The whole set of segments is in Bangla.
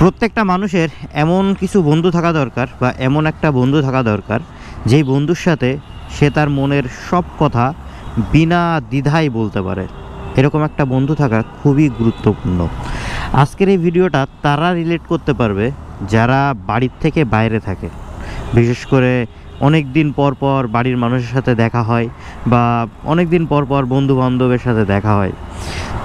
প্রত্যেকটা মানুষের এমন কিছু বন্ধু থাকা দরকার বা এমন একটা বন্ধু থাকা দরকার, যেই বন্ধুর সাথে সে তার মনের সব কথা বিনা দ্বিধায় বলতে পারে। এরকম একটা বন্ধু থাকা খুবই গুরুত্বপূর্ণ। আজকের এই ভিডিওটা তারা রিলেট করতে পারবে যারা বাড়ির থেকে বাইরে থাকে। বিশেষ করে অনেক দিন পর পর বাড়ির মানুষের সাথে দেখা হয় বা অনেক দিন পর পর বন্ধু বান্ধবের সাথে দেখা হয়।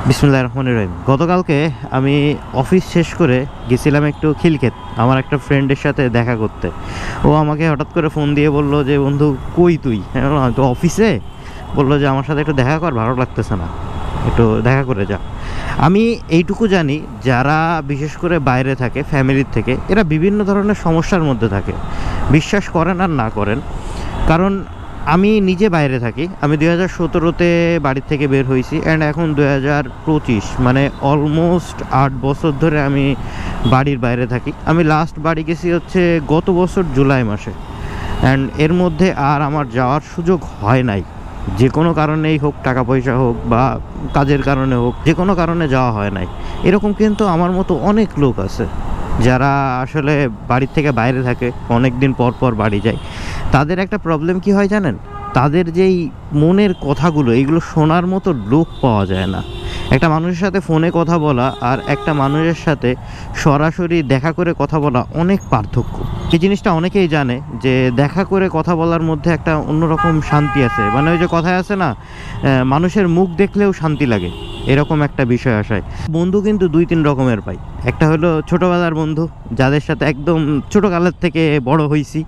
বিসমুল্লাহ রহমান রহিম। গতকালকে আমি অফিস শেষ করে গেছিলাম একটু খিলক্ষেত, আমার একটা ফ্রেন্ডের সাথে দেখা করতে। ও আমাকে হঠাৎ করে ফোন দিয়ে বলল যে, বন্ধু, কই তুই? তো অফিসে। বলল যে, আমার সাথে একটু দেখা কর, ভালো লাগতেছে না। একটু দেখা করে যা। আমি এইটুকু জানি, যারা বিশেষ করে বাইরে থাকে ফ্যামিলির থেকে, এরা বিভিন্ন ধরনের সমস্যার মধ্যে থাকে। বিশ্বাস করেন আর না করেন। কারণ আমি নিজে বাইরে থাকি। আমি দুই হাজার সতেরোতে বাড়ির থেকে বের হয়েছি অ্যান্ড এখন দুই হাজার পঁচিশ। মানে অলমোস্ট আট বছর ধরে আমি বাড়ির বাইরে থাকি। আমি লাস্ট বাড়ি গেছি হচ্ছে গত বছর জুলাই মাসে। অ্যান্ড এর মধ্যে আর আমার যাওয়ার সুযোগ হয় নাই। যে কোনো কারণেই হোক, টাকা পয়সা হোক বা কাজের কারণে হোক, যে কোনো কারণে যাওয়া হয় নাই। এরকম কিন্তু আমার মতো অনেক লোক আছে। যারা আসলে বাড়ির থেকে বাইরে থাকে অনেক দিন পর পর বাড়ি যায়, তাদের একটা প্রবলেম কি হয় জানেন? তাদের যেই মনের কথাগুলো এইগুলো শোনার মতো লোক পাওয়া যায় না। একটা মানুষের সাথে ফোনে কথা বলা আর একটা মানুষের সাথে সরাসরি দেখা করে কথা বলা অনেক পার্থক্য। এই জিনিসটা অনেকেই জানে যে দেখা করে কথা বলার মধ্যে একটা অন্যরকম শান্তি আছে। মানে ওই যে কথায় আছে না মানুষের মুখ দেখলেও শান্তি লাগে। এরকম একটা বিষয় আসায়। বন্ধু কিন্তু দুই তিন রকমের পাই। একটা হলো ছোটোবেলার বন্ধু, যাদের সাথে একদম ছোটোকালের থেকে বড় হয়েছি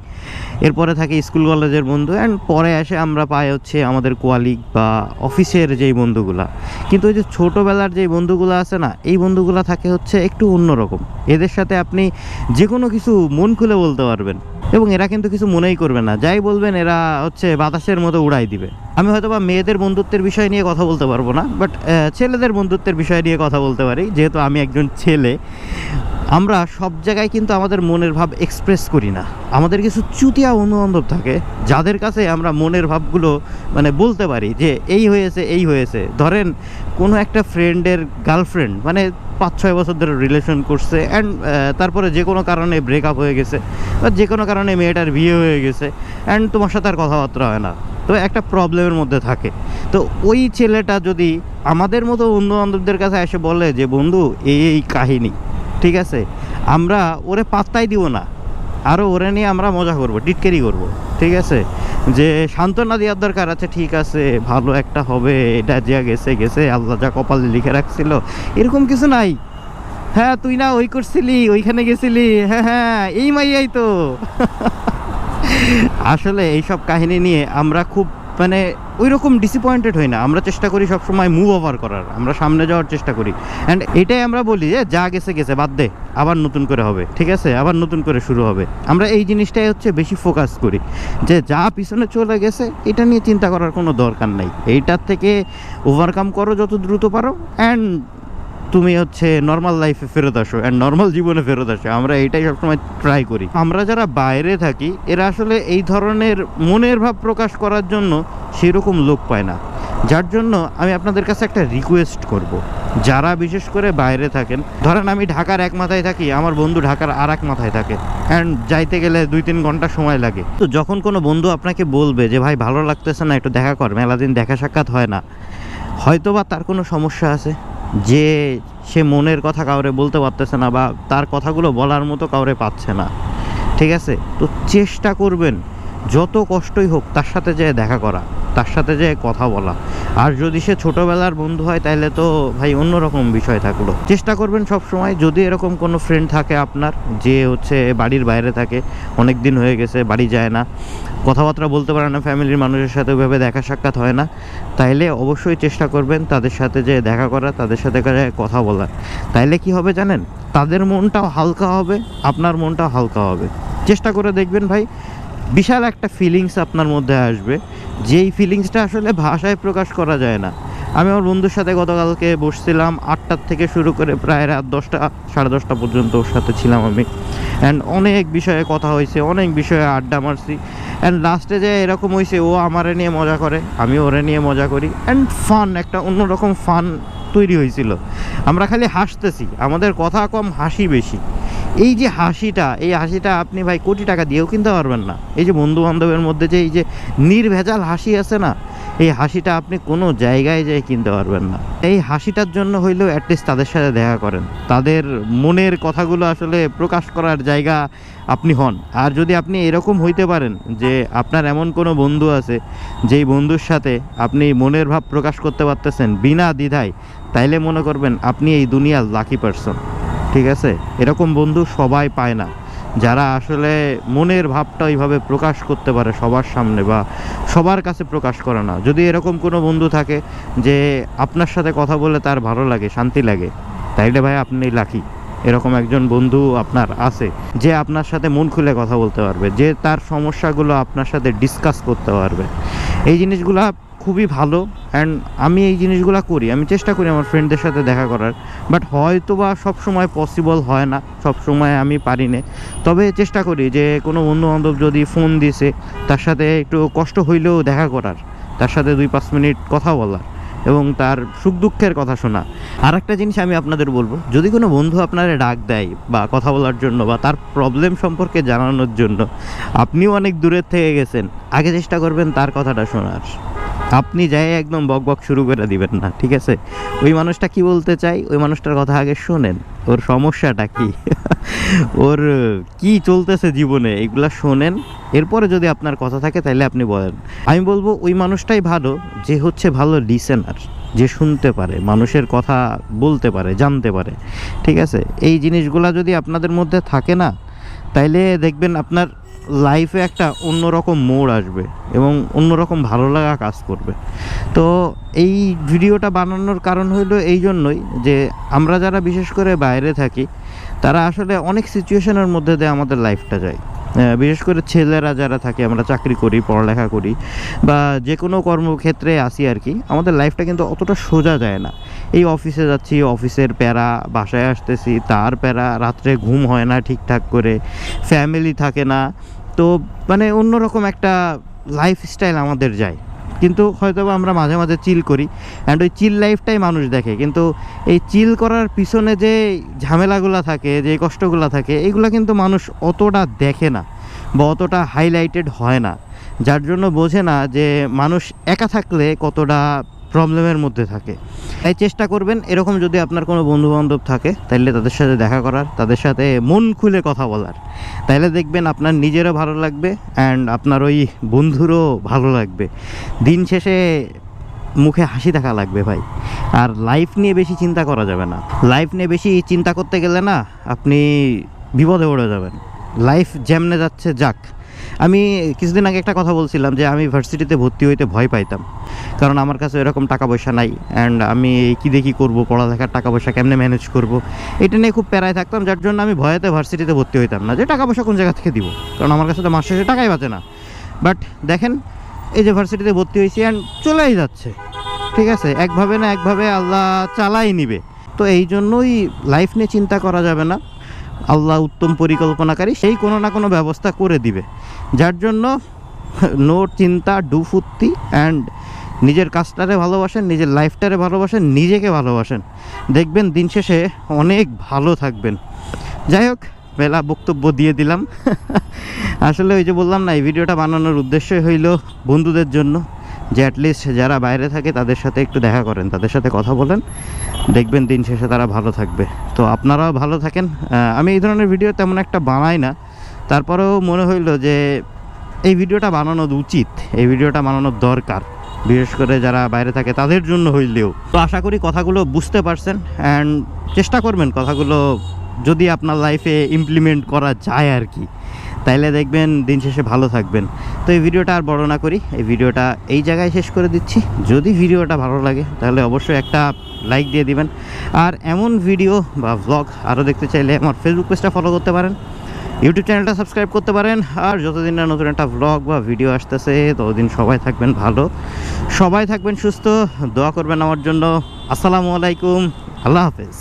এরপরে থাকে স্কুল কলেজের বন্ধু অ্যান্ড পরে এসে আমরা পাই হচ্ছে আমাদের কোয়ালিগ বা অফিসের যেই বন্ধুগুলা। কিন্তু ওই যে ছোটোবেলার যেই বন্ধুগুলো আছে না, এই বন্ধুগুলো থাকে হচ্ছে একটু অন্যরকম। এদের সাথে আপনি যে কোনো কিছু মন খুলে বলতে পারবেন। এবং এরা কিন্তু কিছু মনেই করবে না। যাই বলবেন, এরা হচ্ছে বাতাসের মতো উড়াই দিবে। আমি হয়তো বা মেয়েদের বন্ধুত্বের বিষয় নিয়ে কথা বলতে পারব না বাট ছেলেদের বন্ধুত্বের বিষয় নিয়ে কথা বলতে পারি, যেহেতু আমি একজন ছেলে। আমরা সব জায়গায় কিন্তু আমাদের মনের ভাব এক্সপ্রেস করি না। আমাদের কিছু চুতিয়া বন্ধুবান্ধব থাকে, যাদের কাছে আমরা মনের ভাবগুলো মানে বলতে পারি যে, এই হয়েছে এই হয়েছে। ধরেন, কোনো একটা ফ্রেন্ডের গার্লফ্রেন্ড মানে পাঁচ ছয় বছর ধরে রিলেশন করছে অ্যান্ড তারপরে যে কোনো কারণে ব্রেকআপ হয়ে গেছে, বা যে কোনো কারণে মেয়েটার বিয়ে হয়ে গেছে অ্যান্ড তোমার সাথে আর কথাবার্তা হয় না। তো একটা প্রবলেমের মধ্যে থাকে। তো ওই ছেলেটা যদি আমাদের মতো বন্ধু বান্ধবদের কাছে এসে বলে যে, বন্ধু, এই এই কাহিনী, ঠিক আছে? আমরা ওরে পাত্তাই দিব না। আরও ওরে নিয়ে আমরা মজা করব, টিটকেরি করব, ঠিক আছে? যে, সান্ত্বনা দেওয়ার দরকার আছে, ঠিক আছে, ভালো একটা হবে, এটা যা গেছে গেছে, আল্লাহ যা কপালে লিখে রাখছিল, এরকম কিছু নাই। হ্যাঁ তুই না ওই করছিলি, ওইখানে গেছিলি হ্যাঁ হ্যাঁ এই মাইয়াই তো। আসলে এইসব কাহিনী নিয়ে আমরা খুব মানে ওই রকম ডিসঅ্যাপয়েন্টেড হই না। আমরা চেষ্টা করি সবসময় মুভ ওভার করার। আমরা সামনে যাওয়ার চেষ্টা করি। অ্যান্ড এটাই আমরা বলি যে, যা গেছে গেছে, বাদ দে। আবার নতুন করে হবে, ঠিক আছে? আবার নতুন করে শুরু হবে। আমরা এই জিনিসটাই হচ্ছে বেশি ফোকাস করি। যে, যা পিছনে চলে গেছে, এটা নিয়ে চিন্তা করার কোনো দরকার নাই। এইটার থেকে ওভারকাম করো যত দ্রুত পারো। অ্যান্ড তুমি হচ্ছে নর্মাল লাইফে ফেরত আসো অ্যান্ড নর্মাল জীবনে ফেরত আসো, আমরা এইটাই সবসময় ট্রাই করি। আমরা যারা বাইরে থাকি, এরা আসলে এই ধরনের মনের ভাব প্রকাশ করার জন্য সেরকম লোক পায় না। যার জন্য আমি আপনাদের কাছে একটা রিকোয়েস্ট করব। যারা বিশেষ করে বাইরে থাকেন, ধরেন আমি ঢাকার এক মাথায় থাকি, আমার বন্ধু ঢাকার আর এক মাথায় থাকে অ্যান্ড যাইতে গেলে দুই তিন ঘণ্টা সময় লাগে। তো যখন কোনো বন্ধু আপনাকে বলবে যে, ভাই, ভালো লাগতেছে না, একটু দেখা কর মেলা দিন দেখা সাক্ষাৎ হয় না। হয়তো বা তার কোনো সমস্যা আছে? যে সে মনের কথা কাউরে বলতে পারতেছে না বা তার কথাগুলো বলার মতো কাউরে পাচ্ছে না, ঠিক আছে? তো চেষ্টা করবেন, যত কষ্টই হোক তার সাথে যেয়ে দেখা করা। তার সাথে যেয়ে কথা বলা। আর যদি সে ছোটোবেলার বন্ধু হয়, তাহলে তো ভাই অন্যরকম বিষয় থাকল। চেষ্টা করবেন সব সময় যদি এরকম কোনো ফ্রেন্ড থাকে আপনার, যে হচ্ছে বাড়ির বাইরে থাকে অনেক দিন হয়ে গেছে, বাড়ি যায় না, কথাবার্তা বলতে পারে না, ফ্যামিলির মানুষের সাথে ওইভাবে দেখা সাক্ষাৎ হয় না, তাইলে অবশ্যই চেষ্টা করবেন তাদের সাথে যে দেখা করা, তাদের সাথে কথা বলা। তাইলে কি হবে জানেন? তাদের মনটাও হালকা হবে, আপনার মনটাও হালকা হবে। চেষ্টা করে দেখবেন ভাই বিশাল একটা ফিলিংস আপনার মধ্যে আসবে। যেই ফিলিংসটা আসলে ভাষায় প্রকাশ করা যায় না। আমি আমার বন্ধুর সাথে গতকালকে বসছিলাম আটটার থেকে শুরু করে প্রায় রাত দশটা, সাড়ে দশটা পর্যন্ত ওর সাথে ছিলাম আমি। অ্যান্ড অনেক বিষয়ে কথা হয়েছে, অনেক বিষয়ে আড্ডা মারছি। অ্যান্ড লাস্টে যে এরকম হয়েছে, ও আমারে নিয়ে মজা করে, আমি ওরে নিয়ে মজা করি। অ্যান্ড ফান একটা অন্যরকম ফান তৈরি হয়েছিল। আমরা খালি হাসতেছি, আমাদের কথা কম হাসি বেশি। এই যে হাসিটা, এই হাসিটা আপনি ভাই কোটি টাকা দিয়েও কিনতে পারবেন না। এই যে বন্ধু বান্ধবের মধ্যে যে এই যে নির্ভেজাল হাসি আছে না, এই হাসিটা আপনি কোনো জায়গায় যেয়ে কিনতে পারবেন না। এই হাসিটার জন্য হইলেও অ্যাটলিস্ট তাদের সাথে দেখা করেন। তাদের মনের কথাগুলো আসলে প্রকাশ করার জায়গা আপনি হন। আর যদি আপনি এরকম হইতে পারেন যে আপনার এমন কোনো বন্ধু আছে, যেই বন্ধুর সাথে আপনি মনের ভাব প্রকাশ করতে পারতেছেন বিনা দ্বিধায়, তাইলে মনে করবেন আপনি এই দুনিয়ার লাকি পারসন ঠিক আছে? এরকম বন্ধু সবাই পায় না। যারা আসলে মনের ভাবটা ওইভাবে প্রকাশ করতে পারে সবার সামনে বা সবার কাছে প্রকাশ করে না। যদি এরকম কোনো বন্ধু থাকে যে আপনার সাথে কথা বলে তার ভালো লাগে, শান্তি লাগে, তাইলে ভাই আপনি লাকি। এরকম একজন বন্ধু আপনার আছে, যে আপনার সাথে মন খুলে কথা বলতে পারবে, যে তার সমস্যাগুলো আপনার সাথে ডিসকাস করতে পারবে। এই জিনিসগুলা খুবই ভালো অ্যান্ড আমি এই জিনিসগুলো করি, আমি চেষ্টা করি আমার ফ্রেন্ডদের সাথে দেখা করার বাট হয়তো বা সবসময় পসিবল হয় না সব সময় আমি পারি না। তবে চেষ্টা করি যে কোনো বন্ধু বান্ধব যদি ফোন দিছে, তার সাথে একটু কষ্ট হইলেও দেখা করার, তার সাথে দুই পাঁচ মিনিট কথা বলার, এবং তার সুখ দুঃখের কথা শোনা। আর একটা জিনিস আমি আপনাদের বলব, যদি কোনো বন্ধু আপনারে ডাক দেয়, বা কথা বলার জন্য, বা তার প্রবলেম সম্পর্কে জানানোর জন্য, আপনিও অনেক দূরের থেকে গেছেন, আগে চেষ্টা করবেন তার কথাটা শোনার। আপনি যাই একদম বক বক শুরু করে দিবেন না, ঠিক আছে? ওই মানুষটা কি বলতে চাই ওই মানুষটার কথা আগে শোনেন। ওর সমস্যাটা কি? ওর কি চলতেছে জীবনে? এগুলা শোনেন। এরপরে যদি আপনার কথা থাকে তাহলে আপনি বলেন। আমি বলব, ওই মানুষটাই ভালো, যে হচ্ছে ভালো লিসেনার যে শুনতে পারে, মানুষের কথা বলতে পারে, জানতে পারে, ঠিক আছে? এই জিনিসগুলা যদি আপনাদের মধ্যে থাকে না, তাইলে দেখবেন আপনার লাইফে একটা অন্যরকম মোড় আসবে এবং অন্যরকম ভালো লাগা কাজ করবে। তো এই ভিডিওটা বানানোর কারণ হলো এই জন্যই যে আমরা যারা বিশেষ করে বাইরে থাকি, তারা আসলে অনেক সিচুয়েশনের মধ্যে দিয়ে আমাদের লাইফটা যায়। বিশেষ করে ছেলেরা যারা থাকে, আমরা চাকরি করি, পড়ালেখা করি বা যে কোনো কর্মক্ষেত্রে আসি আর কি, আমাদের লাইফটা কিন্তু অতটা সোজা যায় না। এই অফিসে যাচ্ছি অফিসের প্যারা, বাসায় আসতেছি। তার প্যারা রাত্রে ঘুম হয় না ঠিকঠাক করে ফ্যামিলি থাকে না। তো মানে অন্যরকম একটা লাইফস্টাইল আমাদের যায়। কিন্তু হয়তো আমরা মাঝে মাঝে চিল করি। অ্যান্ড ওই চিল লাইফটাই মানুষ দেখে। কিন্তু এই চিল করার পিছনে যে ঝামেলাগুলো থাকে, যে কষ্টগুলো থাকে, এগুলো কিন্তু মানুষ অতটা দেখে না বা অতটা হাইলাইটেড হয় না। যার জন্য বোঝে না যে মানুষ একা থাকলে কতটা প্রবলেমের মধ্যে থাকে। তাই চেষ্টা করবেন, এরকম যদি আপনার কোনো বন্ধু বান্ধব থাকে তাহলে তাদের সাথে দেখা করার, তাদের সাথে মন খুলে কথা বলার। তাহলে দেখবেন আপনার নিজেরও ভালো লাগবে অ্যান্ড আপনার ওই বন্ধুরও ভালো লাগবে। দিন শেষে মুখে হাসি থাকা লাগবে ভাই। আর লাইফ নিয়ে বেশি চিন্তা করা যাবে না। লাইফ নিয়ে বেশি চিন্তা করতে গেলে না, আপনি বিপদে পড়ে যাবেন। লাইফ যেমনে যাচ্ছে যাক। আমি কিছুদিন আগে একটা কথা বলছিলাম যে আমি ভার্সিটিতে ভর্তি হইতে ভয় পাইতাম। কারণ আমার কাছে এরকম টাকা পয়সা নাই। অ্যান্ড আমি কী দেখি করব, পড়ালেখার টাকা পয়সা কেমনে ম্যানেজ করব? এটা নিয়ে খুব প্যারায় থাকতাম, যার জন্য আমি ভয়েতে ভার্সিটিতে ভর্তি হইতাম না। যে টাকা পয়সা কোন জায়গা থেকে দিব? কারণ আমার কাছে তো মাস শেষে টাকাই বাঁচে না। বাট দেখেন, এই যে ভার্সিটিতে ভর্তি হয়েছি অ্যান্ড চলেই যাচ্ছে। ঠিক আছে? একভাবে না একভাবে আল্লাহ চালাই নিবে। তো এই জন্যই লাইফ নিয়ে চিন্তা করা যাবে না। আল্লাহ উত্তম পরিকল্পনাকারী, সেই কোনো না কোনো ব্যবস্থা করে দিবে। যার জন্য নো চিন্তা ডু ফুর্তি অ্যান্ড নিজের কাজটারে ভালোবাসেন, নিজের লাইফটারে ভালোবাসেন, নিজেকে ভালোবাসেন। দেখবেন দিন শেষে অনেক ভালো থাকবেন। যাই হোক, বেলা বক্তব্য দিয়ে দিলাম। আসলে ওই যে বললাম না, এই ভিডিওটা বানানোর উদ্দেশ্যই হইল বন্ধুদের জন্য। যে অ্যাটলিস্ট যারা বাইরে থাকে তাদের সাথে একটু দেখা করেন, তাদের সাথে কথা বলেন, দেখবেন দিন শেষে তারা ভালো থাকবে। তো আপনারাও ভালো থাকেন। আমি এই ধরনের ভিডিও তেমন একটা বানাই না। তারপরেও মনে হইল যে এই ভিডিওটা বানানো উচিত, এই ভিডিওটা বানানোর দরকার। বিশেষ করে যারা বাইরে থাকে তাদের জন্য হইলেও। তো আশা করি কথাগুলো বুঝতে পারছেন অ্যান্ড চেষ্টা করবেন কথাগুলো যদি আপনার লাইফে ইমপ্লিমেন্ট করা যায় আর কি। তাইলে দেখবেন দিন শেষে ভালো থাকবেন। তো এই ভিডিওটা আর বড় না করি, এই ভিডিওটা এই জায়গায় শেষ করে দিচ্ছি। যদি ভিডিওটা ভালো লাগে, তাহলে অবশ্যই একটা লাইক দিয়ে দিবেন। আর এমন ভিডিও বা ভ্লগ আরও দেখতে চাইলে আমার ফেসবুক পেজটা ফলো করতে পারেন ইউটিউব চ্যানেলটা সাবস্ক্রাইব করতে পারেন। আর যতদিন না নতুন একটা ভ্লগ বা ভিডিও আসতেছে, ততদিন সবাই থাকবেন ভালো। সবাই থাকবেন সুস্থ, দোয়া করবেন আমার জন্য। আসসালামু আলাইকুম, আল্লাহ হাফেজ।